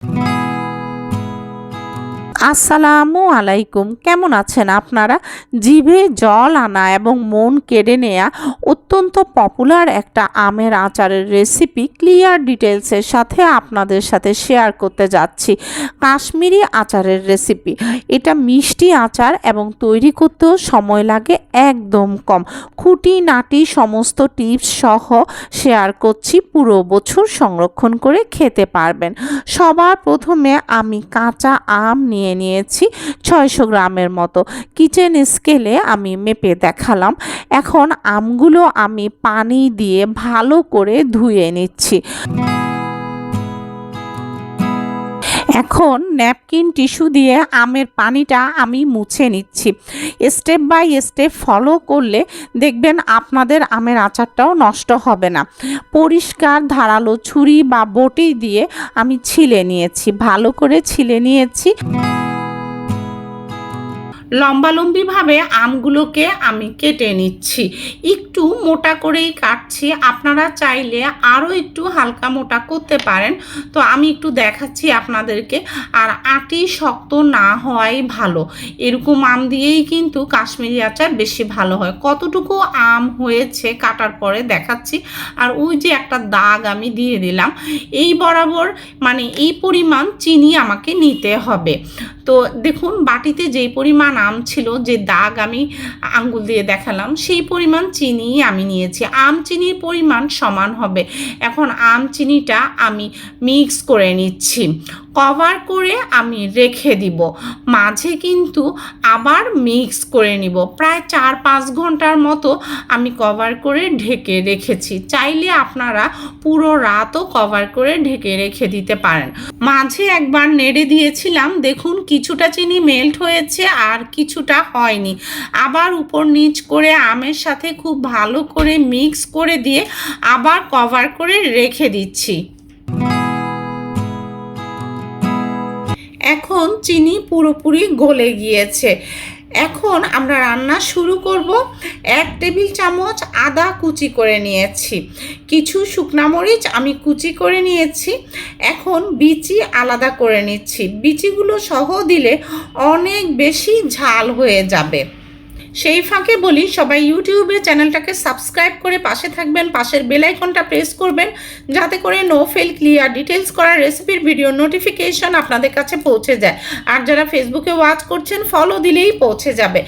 Mm-hmm. আসসালামু আলাইকুম। কেমন আছেন আপনারা? জিভে জল আনা এবং মন কেড়ে নেয়া অত্যন্ত পপুলার একটা আমের আচারের রেসিপি ক্লিয়ার ডিটেলসের সাথে আপনাদের সাথে শেয়ার করতে যাচ্ছি। কাশ্মীরি আচারের রেসিপি এটা মিষ্টি আচার এবং তৈরি করতেও সময় লাগে একদম কম। খুঁটি নাটি সমস্ত টিপস সহ শেয়ার করছি, পুরো বছর সংরক্ষণ করে খেতে পারবেন। সবার প্রথমে আমি কাঁচা আম নিয়ে নিয়েছি ছয়শো গ্রামের মতো। কিচেন স্কেলে আমি মেপে দেখালাম। এখন আমগুলো আমি পানি দিয়ে ভালো করে ধুয়ে নিচ্ছি। এখন ন্যাপকিন টিস্যু দিয়ে আমের পানিটা আমি মুছে নিচ্ছি। স্টেপ বাই স্টেপ ফলো করলে দেখবেন আপনাদের আমের আচারটাও নষ্ট হবে না। পরিষ্কার ধারালো ছুরি বা বটি দিয়ে আমি ছিলে নিয়েছি, ভালো করে ছিলে নিয়েছি। লম্বালম্বিভাবে আমগুলোকে আমি কেটে নিচ্ছি। একটু মোটা করেই কাটছি। আপনারা চাইলে আরও একটু হালকা মোটা করতে পারেন। তো আমি একটু দেখাচ্ছি আপনাদেরকে। আর আটি শক্ত না হওয়াই ভালো। এরকম আম দিয়েই কিন্তু কাশ্মীরি আচার বেশি ভালো হয়। কতটুকু আম হয়েছে কাটার পরে দেখাচ্ছি। আর ওই যে একটা দাগ আমি দিয়ে দিলাম। এই বরাবর মানে এই পরিমাণ চিনি আমাকে নিতে হবে। তো দেখুন, বাটিতে যেই পরিমাণ আম ছিল যে দাগ আমি আঙ্গুল দিয়ে দেখালাম, সেই পরিমাণ চিনি আমি নিয়েছি। আম চিনির পরিমাণ সমান হবে। এখন আম চিনিটা আমি মিক্স করে নিচ্ছি। কভার করে আমি রেখে দিব। মাঝে কিন্তু আবার মিক্স করে নিব। প্রায় চার পাঁচ ঘণ্টার মতো আমি কভার করে ঢেকে রেখেছি। চাইলে আপনারা পুরো রাতও কভার করে ঢেকে রেখে দিতে পারেন। মাঝে একবার নেড়ে দিয়েছিলাম। দেখুন, কিছুটা চিনি মেল্ট হয়েছে আর কিছুটা হয়নি। আবার উপর নিচ করে আমের সাথে খুব ভালো করে মিক্স করে দিয়ে আবার কভার করে রেখে দিচ্ছি। এখন চিনি পুরোপুরি গলে গিয়েছে। এখন আমরা রান্না শুরু করব। এক টেবিল চামচ আদা কুচি করে নিয়েছি। কিছু শুকনা মরিচ আমি কুচি করে নিয়েছি। এখন বিচি আলাদা করে নিচ্ছি। বিচিগুলো সহ দিলে অনেক বেশি ঝাল হয়ে যাবে। সেই ফাঁকে বলি, সবাই ইউটিউবে চ্যানেলটাকে সাবস্ক্রাইব করে পাশে থাকবেন, পাশের বেল আইকনটা প্রেস করবেন, যাতে করে নো ফেল ক্লিয়ার ডিটেলস করা রেসিপির ভিডিও নোটিফিকেশন আপনাদের কাছে পৌঁছে যায়। আর যারা ফেসবুকে ওয়াচ করছেন ফলো দিলেই পৌঁছে যাবে।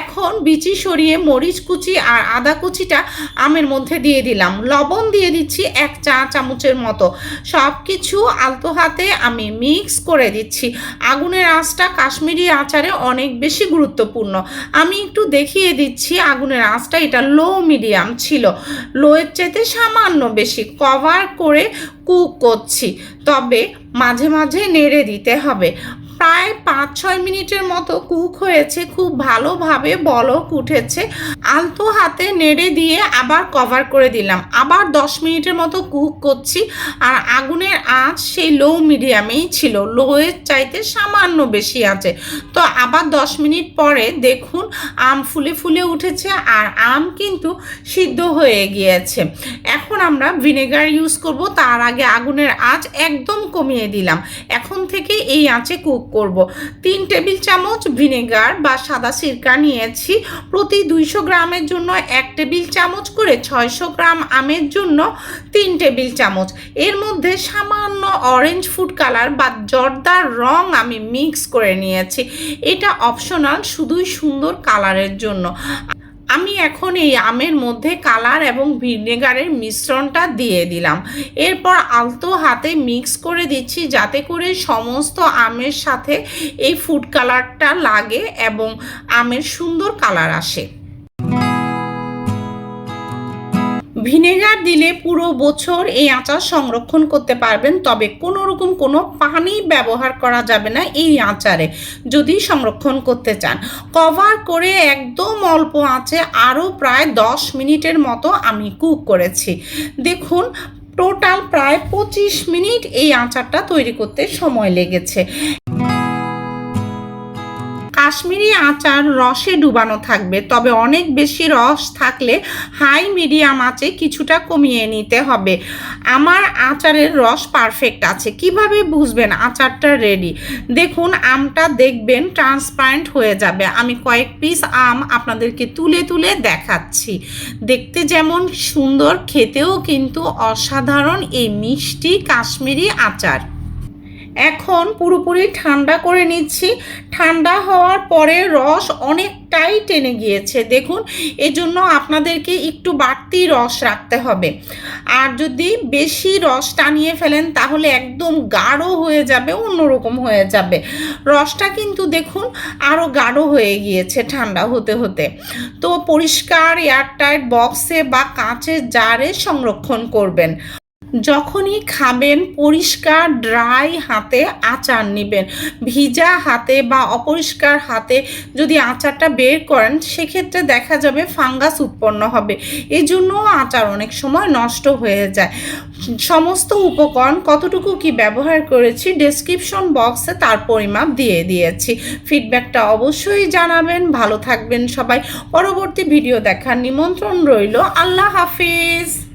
এখন বিচি সরিয়ে মরিচ কুচি আর আদা কুচিটা আমের মধ্যে দিয়ে দিলাম। লবণ দিয়ে দিচ্ছি এক চা চামচের মতো। সব কিছু আলতো হাতে আমি মিক্স করে দিচ্ছি। আগুনের আঁচটা কাশ্মীরি আচারে অনেক বেশি গুরুত্বপূর্ণ। আমি একটু দেখিয়ে দিচ্ছি আগুনের আঁচটা। এটা লো মিডিয়াম ছিল। লোয়ের চাইতে সামান্য বেশি। কভার করে কুক করছি। তবে মাঝে মাঝে নেড়ে দিতে হবে। প্রায় পাঁচ ছয় মিনিটের মতো কুক হয়েছে, খুব ভালোভাবে বলক উঠেছে। আলতো হাতে নেড়ে দিয়ে আবার কভার করে দিলাম। আবার দশ মিনিটের মতো কুক করছি আর আগুনের আঁচ সেই লো মিডিয়ামেই ছিল। লোয়ের চাইতে সামান্য বেশি আছে। তো আবার দশ মিনিট পরে দেখুন আম ফুলে ফুলে উঠেছে আর আম কিন্তু সিদ্ধ হয়ে গিয়েছে। এখন আমরা ভিনেগার ইউজ করব। তার আগে আগুনের আঁচ একদম কমিয়ে দিলাম। এখন থেকে এই আঁচে কুক করব। তিন টেবিল চামচ ভিনেগার বা সাদা সিরকা নিয়েছি। প্রতি দুইশো গ্রামের জন্য এক টেবিল চামচ করে ছয়শো গ্রাম আমের জন্য তিন টেবিল চামচ। এর মধ্যে সামান্য অরেঞ্জ ফুড কালার বা জর্দার রং আমি মিক্স করে নিয়েছি। এটা অপশনাল শুধুই সুন্দর কালারের জন্য। আমি এখন এই আমের মধ্যে কালার এবং ভিনেগারের মিশ্রণটা দিয়ে দিলাম। এরপর আলতো হাতে মিক্স করে দিচ্ছি যাতে করে সমস্ত আমের সাথে এই ফুড কালারটা লাগে এবং আমের সুন্দর কালার আসে। ভিনেগার দিলে পুরো বছর এই আচার সংরক্ষণ করতে পারবেন, তবে কোনো রকম কোনো পানি ব্যবহার করা যাবে না এই আচারে যদি সংরক্ষণ করতে চান। কভার করে একদম অল্প আঁচে আরও প্রায় দশ মিনিটের মতো আমি কুক করেছি। দেখুন, টোটাল প্রায় পঁচিশ মিনিট এই আচারটা তৈরি করতে সময় লেগেছে। কাশ্মীরি আচার রসে ডুবানো থাকবে, তবে অনেক বেশি রস থাকলে হাই মিডিয়াম আঁচে কিছুটা কমিয়ে নিতে হবে। আমার আচারের রস পারফেক্ট আছে, কীভাবে বুঝবেন আচারটা রেডি দেখুন, আমটা দেখবেন ট্রান্সপারেন্ট হয়ে যাবে। আমি কয়েক পিস আম আপনাদেরকে তুলে তুলে দেখাচ্ছি। দেখতে যেমন সুন্দর, খেতেও কিন্তু অসাধারণ এই মিষ্টি কাশ্মীরি আচার। এখন পুরোপুরি ঠান্ডা করে নিচ্ছি। ঠান্ডা হওয়ার পরে রস অনেকটাই টেনে গিয়েছে। দেখুন, এজন্য আপনাদেরকে একটু বাড়তি রস রাখতে হবে। আর যদি বেশি রস টানিয়ে ফেলেন, তাহলে একদম গাঢ় হয়ে যাবে, অন্যরকম হয়ে যাবে। রসটা কিন্তু দেখুন আরও গাঢ় হয়ে গিয়েছে ঠান্ডা হতে হতে। তো পরিষ্কার এয়ারটাইট বক্সে বা কাঁচের জারে সংরক্ষণ করবেন। যখনই খাবেন, পরিষ্কার ড্রাই হাতে আচার নেবেন। ভিজা হাতে বা অপরিষ্কার হাতে যদি আচারটা বের করেন, সেক্ষেত্রে দেখা যাবে ফাঙ্গাস উৎপন্ন হবে। এই জন্য আচার অনেক সময় নষ্ট হয়ে যায়। সমস্ত উপকরণ কতটুকু কি ব্যবহার করেছি ডেসক্রিপশন বক্সে তার পরিমাপ দিয়ে দিয়েছি। ফিডব্যাকটা অবশ্যই জানাবেন। ভালো থাকবেন সবাই। পরবর্তী ভিডিও দেখার নিমন্ত্রণ রইল। আল্লাহ হাফিজ।